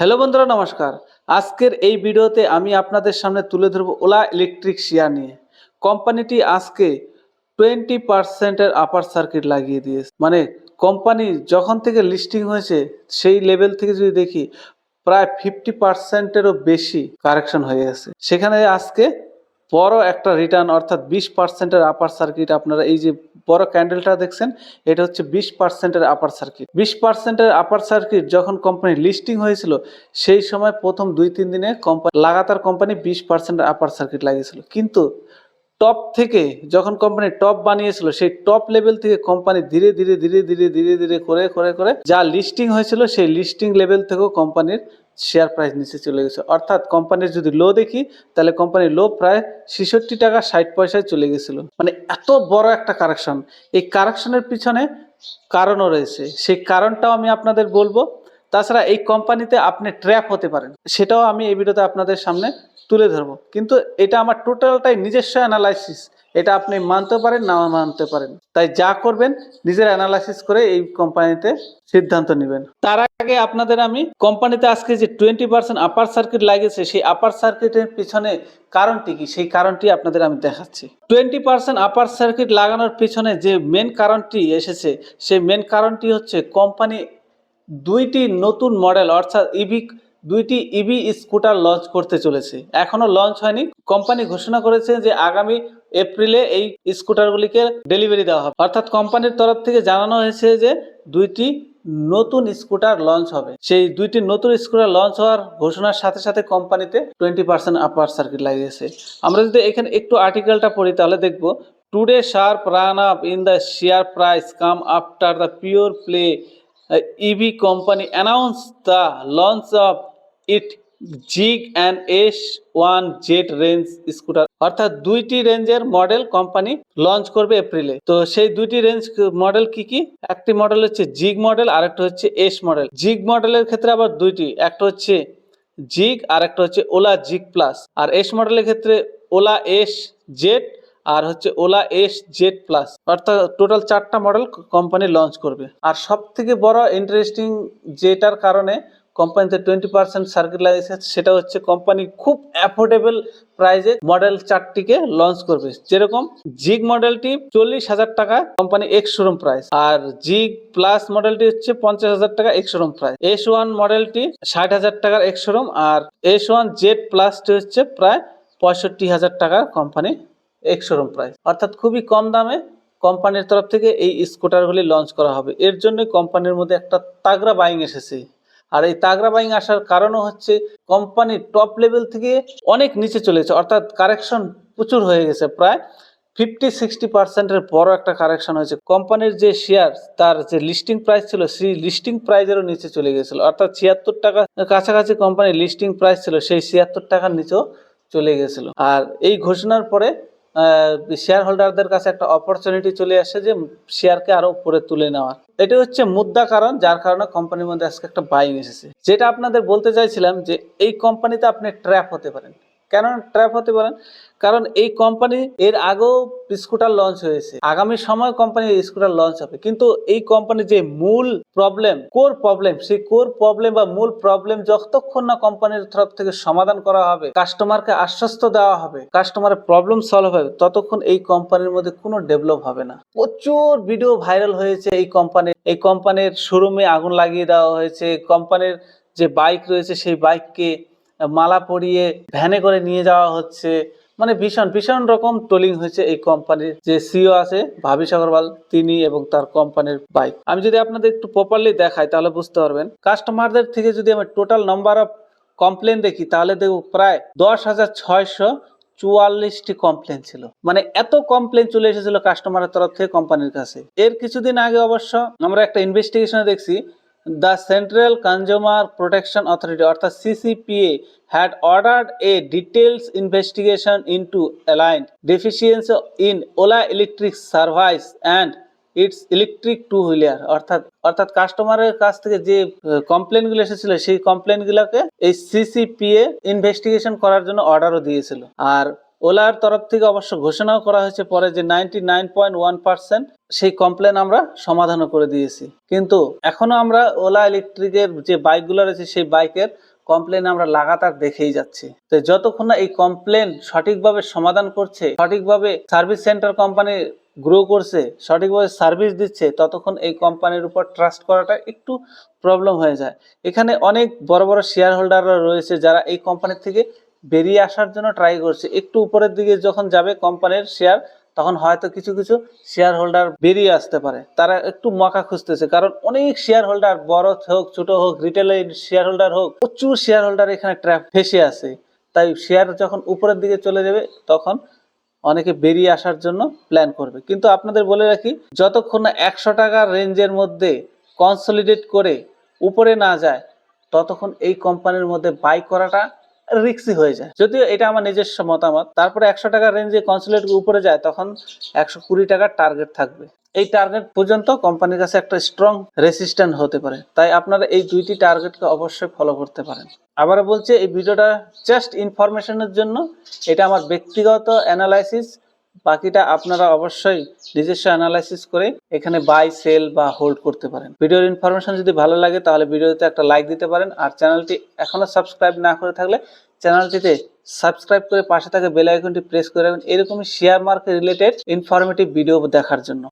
Hello বন্ধুরা, নমস্কার। আজকের এই ভিডিওতে আমি আপনাদের সামনে তুলে ধরব ওলা ইলেকট্রিক শেয়ার নিয়ে। কোম্পানিটি আজকে টোয়েন্টি পার্সেন্টের আপার সার্কিট লাগিয়ে দিয়েছে। মানে কোম্পানি যখন থেকে লিস্টিং হয়েছে, সেই লেভেল থেকে যদি দেখি, প্রায় ফিফটি পার্সেন্টেরও বেশি কারেকশন হয়ে গেছে। সেখানে আজকে বড় একটা রিটার্ন অর্থাৎ বিশ পার্সেন্টের আপার সার্কিট আপনারা এই যে বড় ক্যান্ডেলটা দেখছেন, এটা হচ্ছে বিশ পার্সেন্টের আপার সার্কিট বিশ পার্সেন্টের আপার সার্কিট যখন কোম্পানি লিস্টিং হয়েছিল, সেই সময় প্রথম দুই, তিন দিনে কোম্পানি লাগাতার কোম্পানি বিশ পার্সেন্টের আপার সার্কিট লাগিয়েছিল। কিন্তু টপ থেকে যখন কোম্পানি টপ বানিয়েছিল, সেই টপ লেভেল থেকে কোম্পানি ধীরে ধীরে ধীরে ধীরে ধীরে ধীরে করে করে করে যা লিস্টিং হয়েছিল, সেই লিস্টিং লেভেল থেকেও কোম্পানির শেয়ার প্রাইস নিচে চলে গেছে। অর্থাৎ কোম্পানির যদি লো দেখি, তাহলে কোম্পানির লো প্রায় ছেষট্টি টাকা ষাট পয়সায় চলে গেছিল। মানে এত বড় একটা কারেকশন এই কারেকশনের পিছনে কারণও রয়েছে। সেই কারণটাও আমি আপনাদের বলব। তাছাড়া এই কোম্পানিতে আপনি ট্র্যাপ হতে পারেন। সেটাও আমি এই ভিডিওতে আপনাদের সামনে তুলে ধরবো। কিন্তু এটা আমার টোটালটাই নিজস্ব অ্যানালাইসিস এটা আপনি মানতে পারেন, না মানতে পারেন। তাই যা করবেন, নিজের অ্যানালাইসিস করে এই কোম্পানিতে সিদ্ধান্ত নেবেন। তার আগে আপনাদের আমি কোম্পানিতে আজকে যে টোয়েন্টি পার্সেন্ট আপার সার্কিট লাগিয়েছে, সেই আপার সার্কিটের পিছনে কারণটি কি? সেই কারণটি আপনাদের আমি দেখাচ্ছি। টোয়েন্টি পার্সেন্ট আপার সার্কিট লাগানোর পিছনে যে মেন কারণটি এসেছে, সেই মেন কারণটি হচ্ছে কোম্পানি দুইটি নতুন মডেল, অর্থাৎ ইভি দুইটি ইভি স্কুটার লঞ্চ করতে চলেছে। এখনও লঞ্চ হয়নি। কোম্পানি ঘোষণা করেছে যে আগামী এপ্রিলে এই স্কুটারগুলিকে ডেলিভারি দেওয়া হবে। অর্থাৎ কোম্পানির তরফ থেকে জানানো হয়েছে যে দুইটি নতুন স্কুটার লঞ্চ হবে। সেই দুইটি নতুন স্কুটার লঞ্চ হওয়ার ঘোষণার সাথে সাথে কোম্পানিতে টোয়েন্টি পার্সেন্ট আপার সার্কিট লাগিয়েছে। আমরা যদি এখানে একটু আর্টিকেলটা পড়ি, তাহলে দেখব today sharp run up in the share price come after the pure play EV company announced the launch of it Gig and S one Z range scooter অর্থাৎ দুইটি রেঞ্জের মডেল কোম্পানি লঞ্চ করবে এপ্রিলে তো সেই দুইটি রেঞ্জ মডেল কি কি? একটি মডেল হচ্ছে জিগ মডেল আর একটা হচ্ছে এস মডেল জিগ মডেলের ক্ষেত্রে আবার দুইটি, একটা হচ্ছে জিগ আর একটা হচ্ছে ওলা জিগ প্লাস আর এস মডেলের ক্ষেত্রে ওলা এস জেট আর হচ্ছে ওলা এস জেড প্লাস অর্থাৎ টোটাল চারটা মডেল কোম্পানি লঞ্চ করবে। আর সব থেকে বড় ইন্টারেস্টিং যেটার কারণে কোম্পানিতে টোয়েন্টি পার্সেন্ট সার্কিট লাগিয়েছে সেটা হচ্ছে কোম্পানি খুব অ্যাফোর্ডেবল প্রাইজে মডেল চারটিকে লঞ্চ করবে। যেরকম জিগ মডেলটি চল্লিশ হাজার টাকা কোম্পানি এক্স শোরুম প্রাইস আর জিগ প্লাস মডেলটি হচ্ছে পঞ্চাশ হাজার টাকা ex showroom price S one মডেলটি ষাট হাজার টাকার এক্স শোরুম আর এস ওয়ান জেড প্লাসটি হচ্ছে প্রায় পঁয়ষট্টি হাজার টাকা কোম্পানি এক্স শোরুম প্রাইস অর্থাৎ খুবই কম দামে কোম্পানির তরফ থেকে এই স্কুটারগুলি লঞ্চ করা হবে। এর জন্য কোম্পানির মধ্যে একটা তাগড়া বাইং এসেছে। আর এই তাগড়া বাইং আসার কারণও হচ্ছে কোম্পানির টপ লেভেল থেকে অনেক নিচে চলেছে অর্থাৎ কারেকশন প্রচুর হয়ে গেছে। প্রায় ফিফটি সিক্সটি পার্সেন্টের বড় একটা কারেকশন হয়েছে। কোম্পানির যে শেয়ার তার যে লিস্টিং প্রাইস ছিল, সেই লিস্টিং প্রাইজেরও নিচে চলে গেছিল। অর্থাৎ ছিয়াত্তর টাকা কাছাকাছি কোম্পানির লিস্টিং প্রাইস ছিল, সেই ছিয়াত্তর টাকার নিচেও চলে গেছিল। আর এই ঘোষণার পরে শেয়ার হোল্ডারদের কাছে একটা অপরচুনিটি চলে আসে যে শেয়ারকে আরও উপরে তুলে নেওয়ার। এটা হচ্ছে মুদ্রা কারণ, যার কারণে কোম্পানির মধ্যে আজকে একটা বাইং এসেছে। যেটা আপনাদের বলতে চাইছিলাম যে এই কোম্পানিতে আপনি ট্র্যাপ হতে পারেন। কেন ট্র্যাপ হতে পারেন? কারণ এই কোম্পানি এর আগেও স্কুটার লঞ্চ হয়েছে। আগামী সময় কোম্পানি স্কুটার লঞ্চ হবে। কিন্তু এই কোম্পানির যে মূল প্রবলেম কোর প্রবলেম সেই কোর প্রবলেম বা মূল প্রবলেম যতক্ষণ না কোম্পানির তরফ থেকে সমাধান করা হবে কাস্টমারকে আশ্বস্ত দেওয়া হবে কাস্টমারের প্রবলেম সলভ হবে, ততক্ষণ এই কোম্পানির মধ্যে কোনো ডেভেলপ হবে না। প্রচুর ভিডিও ভাইরাল হয়েছে এই কোম্পানি এই কোম্পানির শোরুমে আগুন লাগিয়ে দেওয়া হয়েছে। কোম্পানির যে বাইক রয়েছে, সেই বাইককে মালা পরিয়ে ভ্যানে করে নিয়ে যাওয়া হচ্ছে। মানে ভীষণ ভীষণ রকম টোলিং হয়েছে এই কোম্পানির যে সিও আছে ভাবিস আগরওয়াল তিনি এবং তার কোম্পানির বাইক আমি যদি আপনাদের একটু প্রপারলি দেখাই, তাহলে বুঝতে পারবেন। কাস্টমারদের থেকে যদি আমি টোটাল নাম্বার অফ কমপ্লেন দেখি, তাহলে দেখব প্রায় দশ হাজার ছয়শো চুয়াল্লিশটি কমপ্লেন ছিল। মানে এত কমপ্লেন চলে এসেছিল কাস্টমারের তরফ থেকে কোম্পানির কাছে। এর কিছুদিন আগে অবশ্য আমরা একটা ইনভেস্টিগেশনে দেখছি the central consumer protection authority অর্থাৎ CCPA had ordered a details investigation into aligned deficiency in Ola electric service and its electric two wheeler অর্থাৎ অর্থাৎ কাস্টমারের কাছ থেকে যে কমপ্লেনগুলো এসেছিল, সেই কমপ্লেন গুলোকে এই সিসিপিএ ইনভেস্টিগেশন করার জন্য অর্ডারও দিয়েছিল। আর ওলার তরফ থেকে অবশ্য ঘোষণাও করা হয়েছে পরে যে নাইনটি সেই কমপ্লেন আমরা সমাধানও করে দিয়েছি। কিন্তু এখনও আমরা ওলা ইলেকট্রিকের যে বাইকগুলো রয়েছে সেই বাইকের কমপ্লেন আমরা লাগাতার দেখেই যাচ্ছি। তো যতক্ষণ না এই কমপ্লেন সঠিকভাবে সমাধান করছে, সঠিকভাবে সার্ভিস সেন্টার কোম্পানি গ্রো করছে, সঠিকভাবে সার্ভিস দিচ্ছে, ততক্ষণ এই কোম্পানির উপর ট্রাস্ট করাটা একটু প্রবলেম হয়ে যায়। এখানে অনেক বড় বড় শেয়ার হোল্ডাররা রয়েছে যারা এই কোম্পানির থেকে বেরিয়ে আসার জন্য ট্রাই করছে। একটু উপরের দিকে যখন যাবে কোম্পানির শেয়ার তখন হয়তো কিছু কিছু শেয়ার হোল্ডার বেরিয়ে আসতে পারে। তারা একটু মকা খুঁজতেছে। কারণ অনেক শেয়ার হোল্ডার বড় হোক, ছোট হোক রিটেলের শেয়ার হোল্ডার হোক, প্রচুর শেয়ার হোল্ডার এখানে ট্র্যাপ ফেসে আছে। তাই শেয়ার যখন উপরের দিকে চলে যাবে, তখন অনেকে বেরিয়ে আসার জন্য প্ল্যান করবে। কিন্তু আপনাদের বলে রাখি, যতক্ষণ না একশো টাকার রেঞ্জের মধ্যে কনসলিডেট করে উপরে না যায়, ততক্ষণ এই কোম্পানির মধ্যে বাই করাটা রিক্সি হয়ে যায়। যদিও এটা আমার নিজস্ব মতামত, তারপরে একশো টাকার রেঞ্জে কনসুলেট উপরে যায়, তখন একশো কুড়ি টাকার টার্গেট থাকবে। এই টার্গেট পর্যন্ত কোম্পানির কাছে একটা স্ট্রং রেসিস্ট্যান্ট হতে পারে। তাই আপনারা এই দুইটি টার্গেটকে অবশ্যই ফলো করতে পারেন। আবার বলছে, এই ভিডিওটা জাস্ট ইনফরমেশনের জন্য, এটা আমার ব্যক্তিগত অ্যানালাইসিস বাকিটা আপনারা অবশ্যই নিজস্ব অ্যানালাইসিস করে এখানে বাই সেল বা হোল্ড করতে পারেন। ভিডিওর ইনফরমেশন যদি ভালো লাগে তাহলে ভিডিওতে একটা লাইক দিতে পারেন আর চ্যানেলটি এখনও সাবস্ক্রাইব না করে থাকলে চ্যানেলটিতে সাবস্ক্রাইব করে পাশে থাকা বেল আইকনটি প্রেস করে রাখবেন। এরকমই share market related informative video দেখার জন্য।